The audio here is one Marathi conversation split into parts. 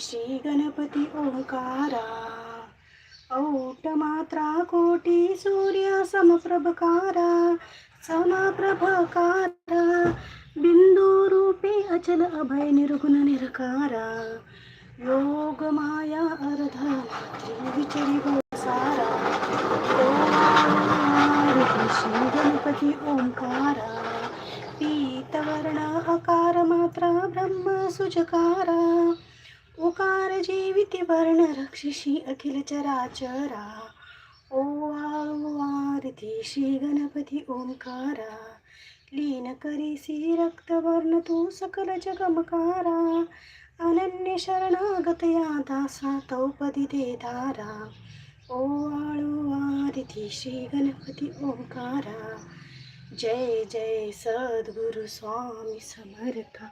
श्री गणपती ओंकारा. औट मात्रा कोटी सूर्य समप्रभकारा समप्रभकारा. बिंदू रूपी अचल अभय निर्गुण निरकारा. योग माया अर्ध विचरी सारा श्री गणपती ओंकारा. पीतवर्ण अकार मात्रा ब्रह्म सुजकारा. वर्ण रक्षिषी अखिल चराचरा ओ आरती श्री गणपती ओंकारा. लीन करीसी रक्तवर्ण तू सकल जगमकारा. अनन्य शरणागत या दासा तौपदी दे दारा ओ आळू श्री गणपती ओंकारा. जय जय सद्गुरु स्वामी समर्थ.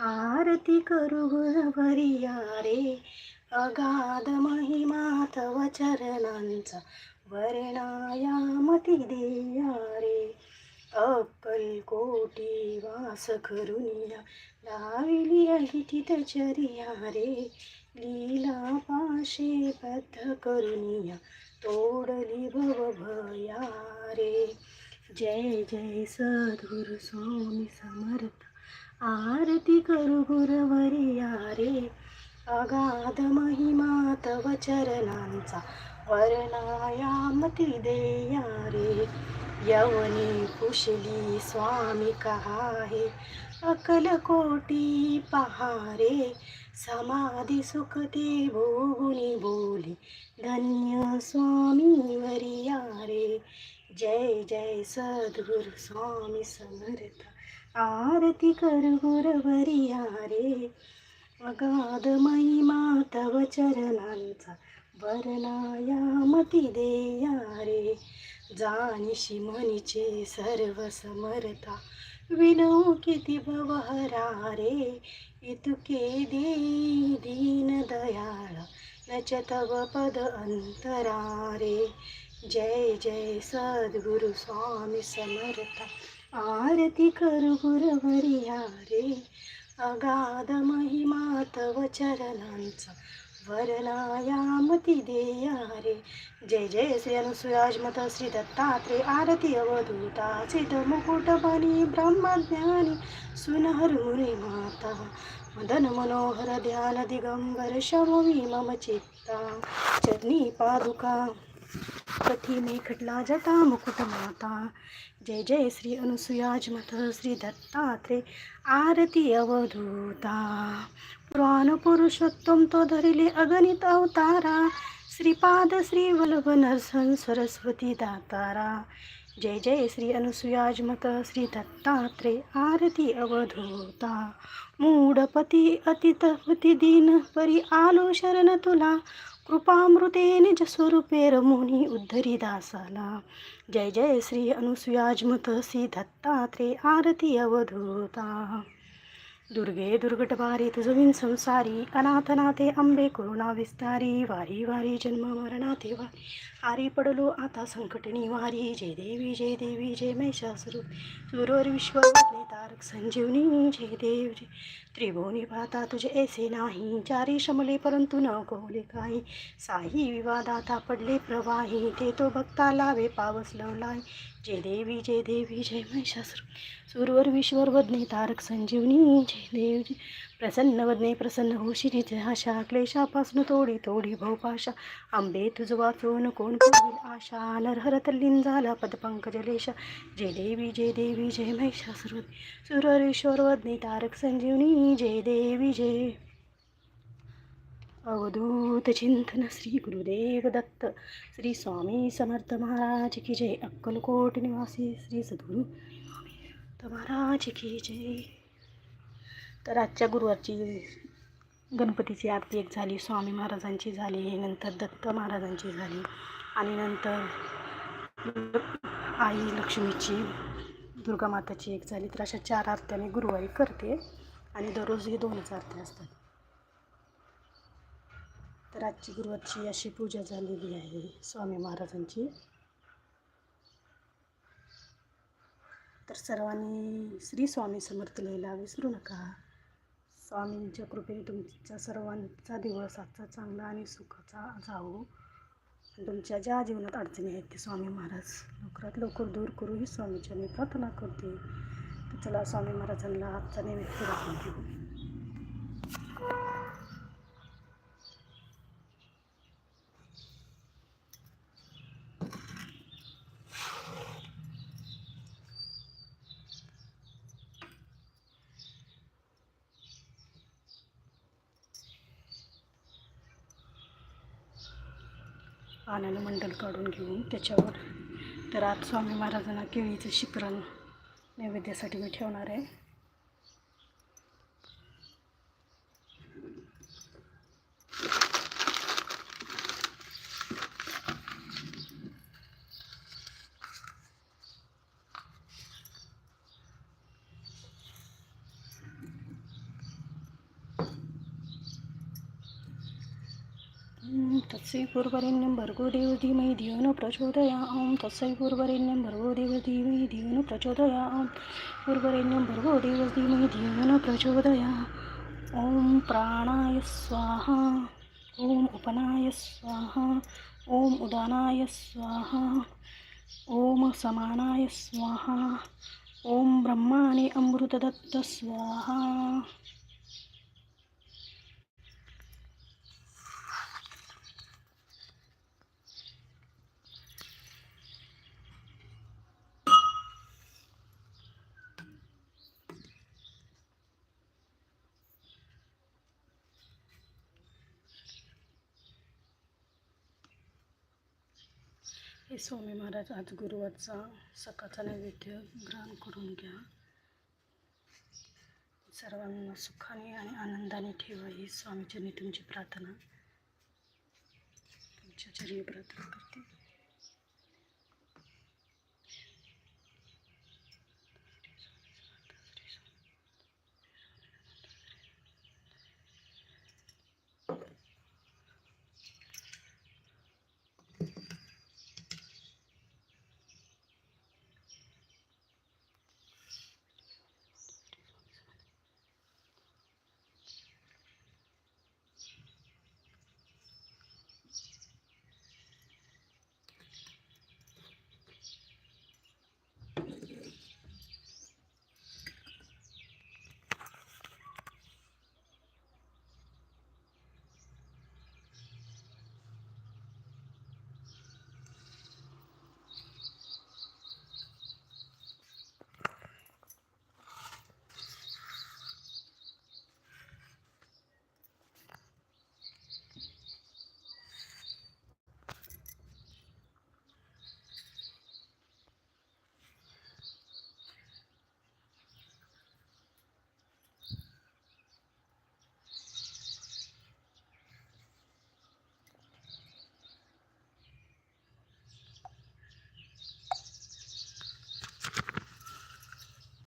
आरती करू गुणवरिया रे. अगाध महिमा तव चरणांचा वर्णायामती देया रे. अक्कल कोटी वास करुनिया लाविली आहे चरिया रे. लीला पाशे बद्ध करुनिया तोडली भव भया रे. जय जय सद्गुरु स्वामी समर्थ आरती करू गुरवरिया रे. अगाध महिमा तव चरणांचा वर्णायामती देया रे. यवनी कुशली स्वामी कहाहे अकलकोटी पहारे. समाधी सुख ते भोगुनी बोली धन्य स्वामी वरिया रे. जय जय सद्गुरु स्वामी समर्थ आरती कर गुरवरिया रे. अगाध महिमा तव चरणांचा वर्णायामती देया रे. जानिशी मनीचे सर्व समर्था विनऊ किती भवहरा रे. इतुके दे दीन दयाळा नच तव पद अंतरा रे. जय जय सद्गुरु स्वामी समर्थ. आरती कर गुरवरिया रे. अगाध तव चरणांचा वर्णायामती देया रे जय जय श्री अनुसुयाजमत श्री दत्तात्रे आरती अवधूता. सिद्ध मुकुटबनी ब्रह्मज्ञानी सुनहर मुनी माता. मदन मनोहर ध्यान दिगंबर शमवी मम चित्ता. चरणी पादुका. कठी खटला जटा मुकुट माता. जय जय श्री अनुसुयाजमत श्री दत्तात्रे आरती अवधूता. पुराण पुरुषोत्तम तो धरिले अगणित अवतारा. श्रीपाद श्री वल्लभ नरसन सरस्वती दातारा. जय जय श्री अनुसुयाजमत श्री दत्तात्रे आरती अवधूता. मूढपती अतितपती दीन परी आलो शरण तुला. कृपामृते निज स्वरूपे रमुनी उद्धरी दासाला. जय जय श्री अनुसुयाजमत श्री दत्तात्रे आरती अवधूता. दुर्गे दुर्गटवारी तुझविन संसारी अनाथनाथे अंबे करुणा विस्तारी वारी वारी जन्म मरणाथे वारी। आरी पडलो आता संकटनी वारी. जय देवी जय देवी जय महिषासुर. सुरोर विश्व तारक संजीवनी. जय देव जय. त्रिभुवनी पाहता तुझे ऐसे नाही. चारी शमले परंतु न कोले काही. साही विवादाता पडले प्रवाही. ते तो भक्ता लावे पावस लवलाय जय देवी जय देवी जय महिषासुर. सुरवर विश्वर वदने तारक संजीवनी. जय देव जय. प्रसन्न वदने प्रसन्न होशी आशा क्लेशापासून तोडी तोडी भोपाशा आंबे तुझ वाचून कोण करील आशा? नरहर तल्लीन झाला पदपंकजलेशा. जय देवी जय देवी जय महिषासुर सुररेश्वर वदने तारक संजीवनी जय देवी जय. अवधूत चिंतन श्री गुरुदेव दत्त. श्री स्वामी समर्थ महाराज की जय. अक्कलकोट निवासी श्री सद्गुरू महाराज की जय. तर आजच्या गुरुवारची गणपतीची आरती एक झाली स्वामी महाराजांची झाली नंतर दत्त महाराजांची झाली आणि नंतर आई लक्ष्मीची दुर्गा माताची एक झाली. तर अशा चार आरत्या मी गुरुवारी करते आणि दररोज हे दोनच आरत्या असतात. तर आजची गुरुवारची अशी पूजा झालेली आहे स्वामी महाराजांची. तर सर्वांनी श्री स्वामी समर्थ लिहायला विसरू नका. स्वामींच्या कृपेने तुमच्या सर्वांचा दिवस आजचा चांगला आणि सुखाचा जावो. तुमच्या ज्या जीवनात अडचणी आहेत ते स्वामी महाराज लवकरात लवकर दूर करू. ही स्वामीच्या मी प्रार्थना करते. तर चला स्वामी महाराजांना आजचा नैवेद्य दाखवून घेऊ पाण्यानं मंडल काढून घेऊन त्याच्यावर. तर आज स्वामी महाराजांना केळीचं शिकरण नैवेद्यासाठी मी ठेवणार आहे ॐ तत्सै पूर्वरेण्यं भर्गोदेव धीमहि धियो न प्रचोदया तत्सै पूर्वरेण्यं भर्गोदेव धीमहि धियो न प्रचोदया पूर्वरेण्यं भर्गो धीमहि धियो न प्रचोदया ॐ प्राणाय स्वाहा ॐ उपनाय स्वाहा ॐ उदानाय स्वाहा ॐ समानाय स्वाहा ॐ ब्रह्माणे अमृतदत्त स्वाहा। हे स्वामी महाराज आज गुरुवारचा सकाळचा नैवेद्य ग्रहण करून घ्या. सर्वांना सुखाने आणि आनंदाने ठेवा ही स्वामीचरणी तुमची प्रार्थना. तुमच्या चरणी प्रार्थना करते.